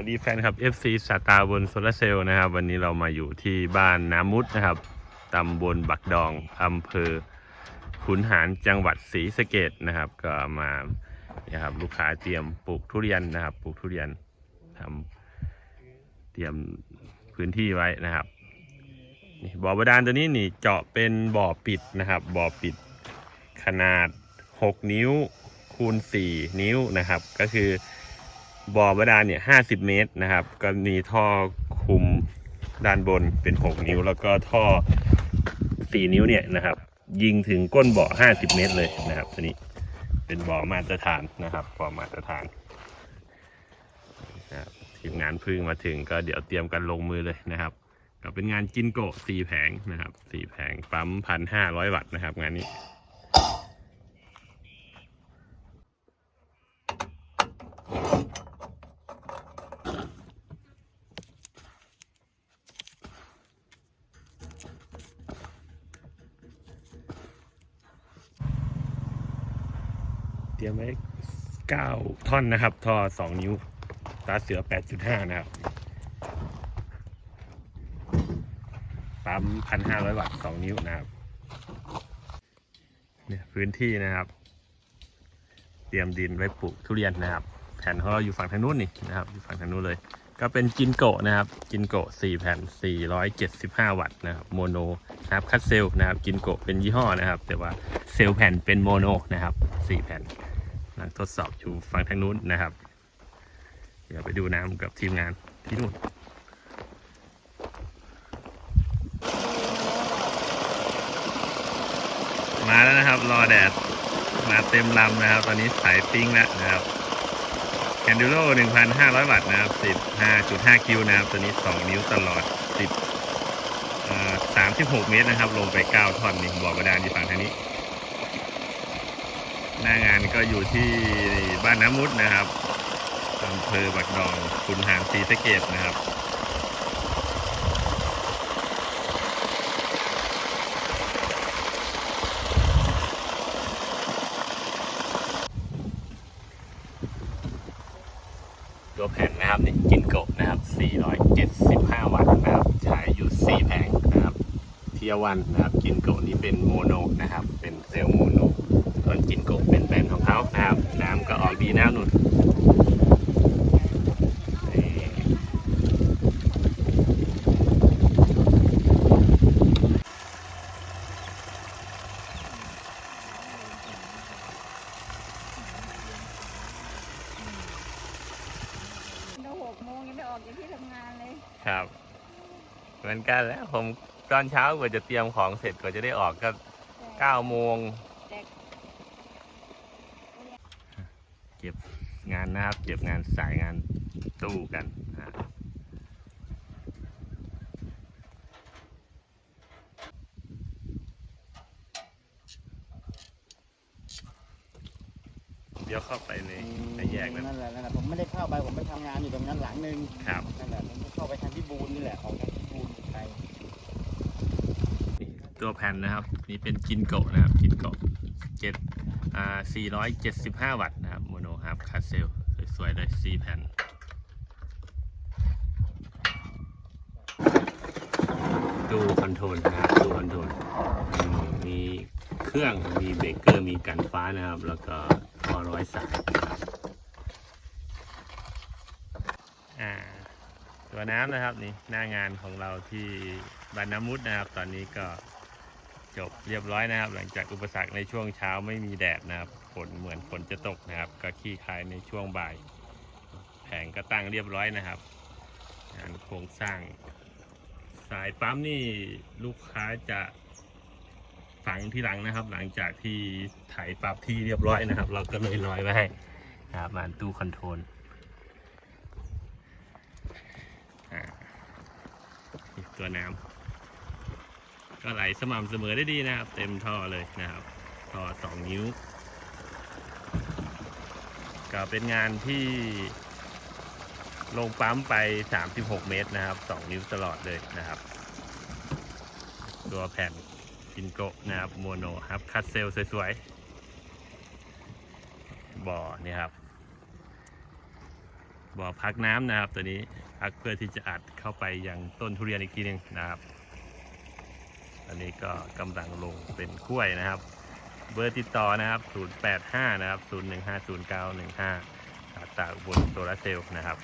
วัสดีแฟนครับ FC สตาร์บนโซลาเซลล์นะครับ วันนี้เรามาอยู่ที่บ้านน้ำมุดนะครับตำบลบักดองอำเภอขุนหารจังหวัดศรีสะเกดนะครับ ก็มาเนี่ยครับลูกค้าเตรียมปลูกทุเรียนนะครับ ปลูกทุเรียนทำเตรียมพื้นที่ไว้นะครับนี่บ่อบาดาลตัวนี้นี่เจาะเป็นบ่อปิดนะครับ บ่อปิดขนาด 6 นิ้วคูณ 4 นิ้วนะครับ ก็คือ บ่อบาดาลเนี่ยห้าสิบเมตรนะครับ ก็มีท่อคุมด้านบนเป็นหกนิ้ว แล้วก็ท่อสี่นิ้วเนี่ยนะครับ ยิงถึงก้นบ่อห้าสิบเมตรเลยนะครับตัวนี้เป็นบ่อมาตรฐานนะครับบ่อมาตรฐานนะครับทีมงานพึ่งมาถึงก็เดี๋ยวเตรียมกันลงมือเลยนะครับ ก็เป็นงานจินโกะสี่แผงนะครับสี่แผงปั๊มพันห้าร้อยวัตต์นะครับ งานนี้ เตรียมไว้เก้าท่อนนะครับ ท่อสองนิ้ว ตาเสือแปดจุดห้านะครับปั๊มพันห้าร้อยวัตต์สองนิ้วนะครับ เนี่ยพื้นที่นะครับ เตรียมดินไว้ปลูกทุเรียนนะครับ แผ่นของเราอยู่ฝั่งทางนู้นนี่นะครับ อยู่ฝั่งทางนู้นเลย ก็เป็นจินโกะนะครับ จินโกะสี่แผ่นสี่ร้อยเจ็ดสิบห้าวัตต์นะครับ โมโนนะครับ คัตเซลนะครับ จินโกะเป็นยี่ห้อนะครับ แต่ว่าเซลแผ่นเป็นโมโนนะครับสี่แผ่นกำลังทดสอบอยู่ฝั่งทางนู้นนะครับ เดี๋ยวไปดูน้ำกับทีมงานที่นู่นมาแล้วนะครับ รอแดด มาเต็มลำนะครับ ตอนนี้สายปิ้งแล้วนะครับ แคนดูโร่1,500 วัตต์นะครับ 15.5 คิวนะครับ ตัวนี้ 2 นิ้วตลอด 10เอ่อ36 เมตรนะครับ ลงไป 9 ท่อนนี่บอกกระดานอยู่ฝั่งทางนี้ หน้างานก็อยู่ที่บ้านน้ำมุดนะครับอำเภอบักดองขุนหารศรีสะเกดนะครับ ตัวแผ่นนะครับนี่กินโกบนะครับ 475 วัตต์นะครับ ใช้อยู่ 4 แผงนะครับ เทียวันนะครับ กินโกบนี่เป็นโมโนนะครับเป็นเซลล์โมโน ส่วนจินโกะเป็นแบรนด์ของเขานะครับ น้ำก็ออกดีน้ำนุ่นนี่ เราหก โมงยังไม่ออกจากที่ทำงานเลยครับ เหมือนกันแล้วผมตอนเช้ากว่าจะเตรียมของเสร็จกว่าจะได้ออกก็9โมงแต่เก็บงานนะครับ เก็บงานสายงานตู้กันอะ เดี๋ยวเข้าไปในในแยกนั้นนั่นแหละนั่นแหละผมไม่ได้เข้าไปผมไปทำงานอยู่ตรงนั้นหลังหนึงครับนั่นแหละผมก็เข้าไปทางที่บูนนี่แหละออกทางที่บูนไปตัวแผ่นนะครับ นี่เป็นจินโกะนะครับจินโกะเจ็ดอ่าสี่ร้อยเจ็ดสิบห้าวัตต์นะครับโมโนฮาร์ฟคาเซลสวยๆเลยสี่แผ่นดูคอนโทรลนะครับดูคอนโทรลอืมมีเครื่องมีเบรกเกอร์มีกันฟ้านะครับ แล้วก็ท่อ ร้อยสายนะครับอ่าตัวน้ำนะครับนี่หน้างานของเราที่บานน้ำมุดนะครับ ตอนนี้ก็จบเรียบร้อยนะครับ หลังจากอุปสรรคในช่วงเช้าไม่มีแดดนะครับฝนเหมือนฝนจะตกนะครับ ก็ขี้คายในช่วงบ่าย แผงก็ตั้งเรียบร้อยนะครับงานโครงสร้าง สายปั๊มนี่ลูกค้าจะ ฝังที่หลังนะครับ หลังจากที่ไถปรับที่เรียบร้อยนะครับ เราก็เลยลอยไว้ให้นะครับมาตู้คอนโทรลตัวน้ำก็ไหลสม่ำเสมอได้ดีนะครับ เต็มท่อเลยนะครับท่อสองนิ้ว ก็เป็นงานที่ลงปั๊มไป 36 เมตรนะครับ 2 นิ้วตลอดเลยนะครับ ตัวแผ่น กินโกะนะครับโมโนครับคัดเซลสวยๆบ่อนี่ครับบ่อพักน้ำนะครับ ตัวนี้พักเพื่อที่จะอัดเข้าไปยังต้นทุเรียนอีกทีหนึงนะครับอันนี้ก็กำลังลงเป็นกล้วยนะครับ เบอร์ติดต่อนะครับ 085 นะครับ 0150915 ตาตาอุบลโซลาเซลล์นะครับ